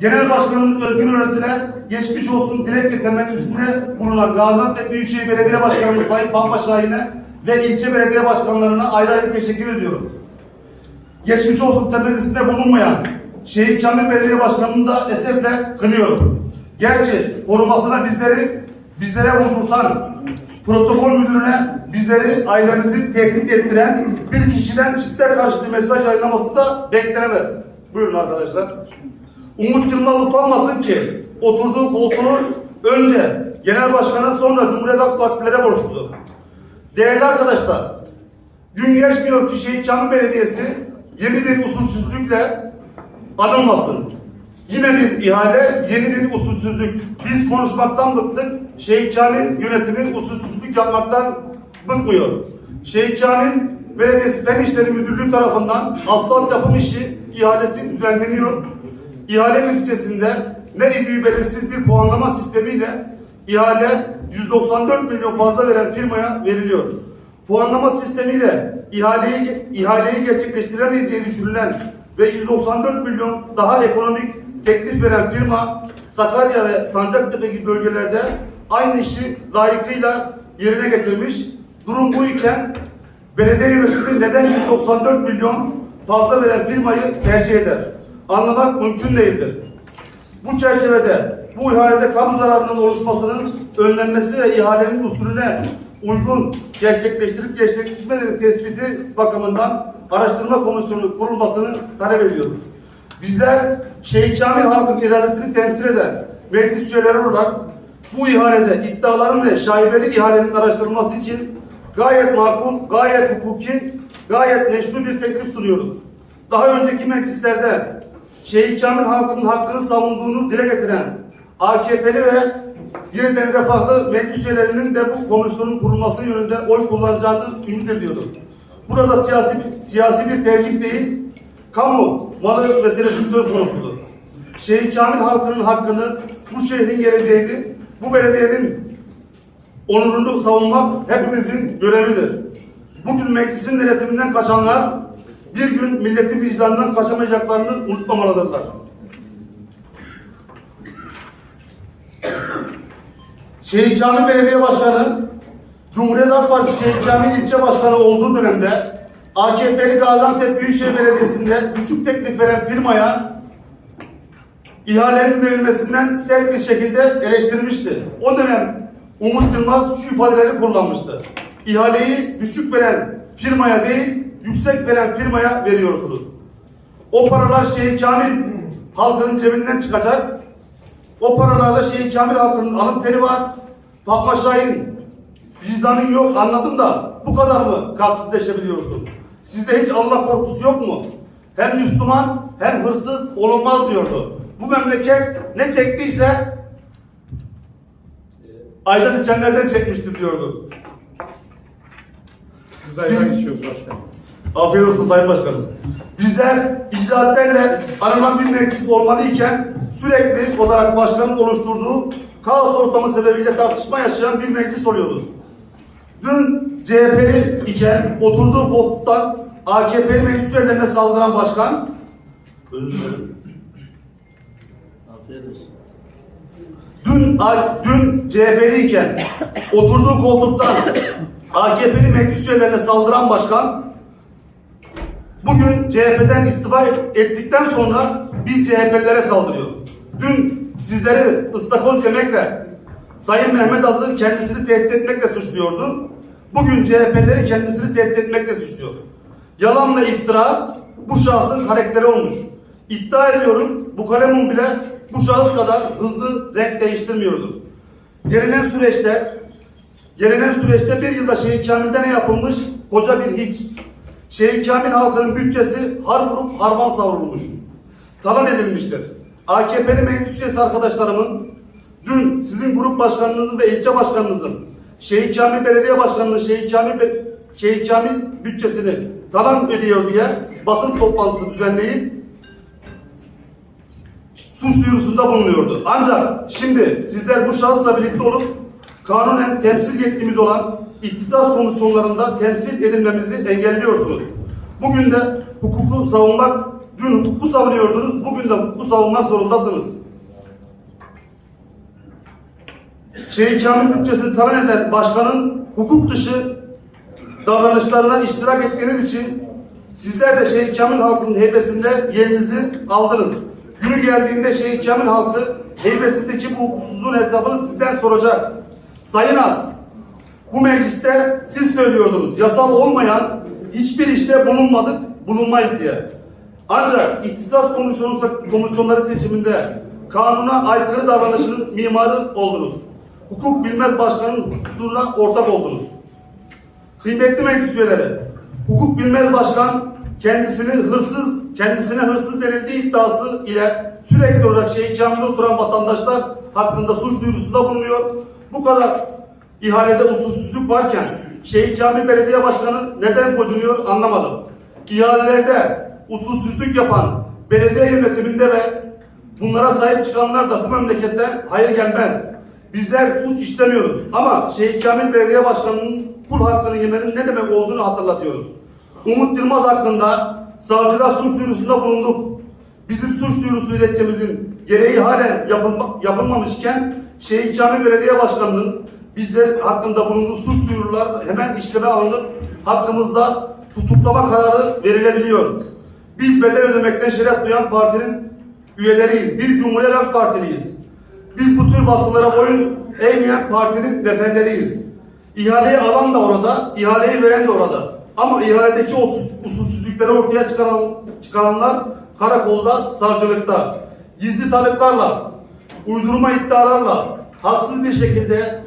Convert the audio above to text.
Genel Başkanımız Özgür Öğretiler geçmiş olsun dilek ve temennisinde bulunan Gaziantep Büyükşehir Belediye Başkanımız Sayın Pampa Şahin'e ve ilçe belediye başkanlarına ayrı ayrı teşekkür ediyorum. Geçmiş olsun temennisinde bulunmayan Şehit Kamil Belediye Başkanı'nı da esefle kınıyorum. Gerçi korumasına bizleri bizlere vurdurtan protokol müdürüne bizleri ailemizi tehdit ettiren bir kişiden şiddet karşıtı mesaj yayınlaması da beklenemez. Buyurun arkadaşlar. Umut Yılmaz utanmasın ki oturduğu koltuğu önce genel başkana sonra Cumhuriyet Halk Partilere borçludur. Değerli arkadaşlar, gün geçmiyor ki Şehit Kamil Belediyesi yeni bir usulsüzlükle anılmasın. Yine bir ihale, yeni bir usulsüzlük. Biz konuşmaktan bıktık. Şehit Kamil yönetimi usulsüzlük yapmaktan bıkmıyor. Şehit Kamil Belediyesi Fen İşleri Müdürlüğü tarafından asfalt yapım işi ihalesi düzenleniyor. İhale neticesinde ne idüğü belirsiz bir puanlama sistemiyle ihale 194 milyon fazla veren firmaya veriliyor. Puanlama sistemiyle ihaleyi, ihaleyi gerçekleştiremeyeceği düşünülen ve 194 milyon daha ekonomik teklif veren firma Sakarya ve Sancaktepe gibi bölgelerde aynı işi layıkıyla yerine getirmiş. Durum bu iken belediye yönetimi neden 194 milyon fazla veren firmayı tercih eder? Anlamak mümkün değildir. Bu çerçevede bu ihalede kamu zararının oluşmasının önlenmesi ve ihalenin usulüne uygun gerçekleştirip gerçekleştirmelerin tespiti bakımından araştırma komisyonu kurulmasını talep ediyoruz. Bizler Şehit Kamil halkın iradesini temsil eden meclis üyeleri olarak bu ihalede iddiaların ve şaibeli ihalenin araştırılması için gayet makul, gayet hukuki, gayet meşru bir teklif sunuyoruz. Daha önceki meclislerde Şehit Kamil halkının hakkını savunduğunu dile getiren AKP'li ve yeniden refahlı meclis üyelerinin de bu komisyonun kurulması yönünde oy kullanacağını ümit ediyorum. Burada siyasi, siyasi bir tercih değil, kamu malı meselesi söz konusudur. Şehit Kamil halkının hakkını, bu şehrin geleceğini, bu belediyenin onurunu savunmak hepimizin görevidir. Bugün meclisin denetiminden kaçanlar bir gün milletin vicdanından kaçamayacaklarını unutmamalıdırlar. Şehit Kamil Belediye Başkanı, Cumhuriyet Halk Partisi Şehit Kamil İlçe Başkanı olduğu dönemde AKP'li Gaziantep Büyükşehir Belediyesi'nde düşük teklif veren firmaya ihalenin verilmesinden sert bir şekilde eleştirmişti. O dönem Umut Yılmaz şu ifadeleri kullanmıştı. İhaleyi düşük veren firmaya değil, yüksek veren firmaya veriyorsunuz. O paralar Şehit Kamil halkının cebinden çıkacak. O paralarda Şehit Kamil halkının alın teri var. Fatma Şahin vicdanın yok anladım da bu kadar mı kalpsizleşebiliyorsun? Sizde hiç Allah korkusu yok mu? Hem Müslüman hem hırsız olunmaz diyordu. Bu memleket ne çektiyse Aydan içenlerden çekmiştir diyordu. Biz ayran içiyoruz başkanım. Afiyet olsun Sayın Başkanım. Bizler icraatlerle aranan bir meclis olmalıyken sürekli olarak başkanın oluşturduğu kaos ortamı sebebiyle tartışma yaşayan bir meclis oluyoruz. Dün CHP'li iken oturduğu koltuktan AKP'li meclis üyelerine saldıran başkan özür dilerim. Afiyet olsun. Dün, dün CHP'li iken oturduğu koltuktan AKP'li meclis üyelerine saldıran başkan bugün CHP'den istifa ettikten sonra bir CHP'lilere saldırıyor. Dün sizleri ıstakoz yemekle Sayın Mehmet Azı kendisini tehdit etmekle suçluyordu. Bugün CHP'leri kendisini tehdit etmekle suçluyor. Yalan ve iftira bu şahsın karakteri olmuş. İddia ediyorum bu kalemun bile bu şahıs kadar hızlı renk değiştirmiyordur. Gelinen süreçte gelinen süreçte bir yılda Şehit Kamil'de ne yapılmış? Koca bir hiç. Şehit Kamil halkının bütçesi har vurup harman savrulmuş. Talan edilmiştir. AKP'li meclis arkadaşlarımın dün sizin grup başkanınızın ve ilçe başkanınızın Şehit Kamil Belediye Başkanı'nın Şehit Kamil, Şehit Kamil bütçesini talan ediyor diye basın toplantısı düzenleyip suç duyurusunda bulunuyordu. Ancak şimdi sizler bu şahısla birlikte olup kanunen temsil yetkimiz olan ihtisas komisyonlarında temsil edilmemizi engelliyorsunuz. Bugün de hukuku savunmak Dün hukuku savunuyordunuz, bugün de hukuku savunmak zorundasınız. Şeyh Kamil bütçesini talan eden başkanın hukuk dışı davranışlarına iştirak ettiğiniz için sizler de Şeyh Kamil halkının heybesinde yerinizi aldınız. Günü geldiğinde Şeyh Kamil halkı heybesindeki bu hukuksuzluğun hesabını sizden soracak. Sayın Az, bu mecliste siz söylüyordunuz. Yasal olmayan hiçbir işte bulunmadık, bulunmayız diye. Ancak ihtisas komisyonu, komisyonları seçiminde kanuna aykırı davranışının mimarı oldunuz. Hukuk bilmez başkanın hukuksuzluğuna ortak oldunuz. Kıymetli meclis üyeleri, hukuk bilmez başkan kendisini hırsız, kendisine hırsız denildiği iddiası ile sürekli olarak Şeyh Kamil'de oturan vatandaşlar hakkında suç duyurusunda bulunuyor. Bu kadar ihalede usulsüzlük varken Şeyh Kamil Belediye Başkanı neden kocunuyor anlamadım. İhalelerde usulsüzlük yapan belediye yönetiminde ve bunlara sahip çıkanlar da bu memleketten hayır gelmez. Bizler suç işlemiyoruz ama Şeyh Kamil Belediye Başkanı'nın kul hakkını yemenin ne demek olduğunu hatırlatıyoruz. Umut Yılmaz hakkında savcılar suç duyurusunda bulunduk. Bizim suç duyurusu dilekçemizin gereği halen yapılma, yapılmamışken Şeyh Kamil Belediye Başkanı'nın bizler hakkında bulunduğu suç duyurular hemen işleme alınıp hakkımızda tutuklama kararı verilebiliyor. Biz bedel ödemekten şeref duyan partinin üyeleriyiz. Biz Cumhuriyet Halk Partiliyiz. Biz bu tür baskılara boyun eğmeyen partinin neferleriyiz. İhaleyi alan da orada, ihaleyi veren de orada. Ama ihaledeki usulsüzlükleri ortaya çıkaran, çıkaranlar karakolda, savcılıkta. Gizli tanıklarla, uydurma iddialarla, haksız bir şekilde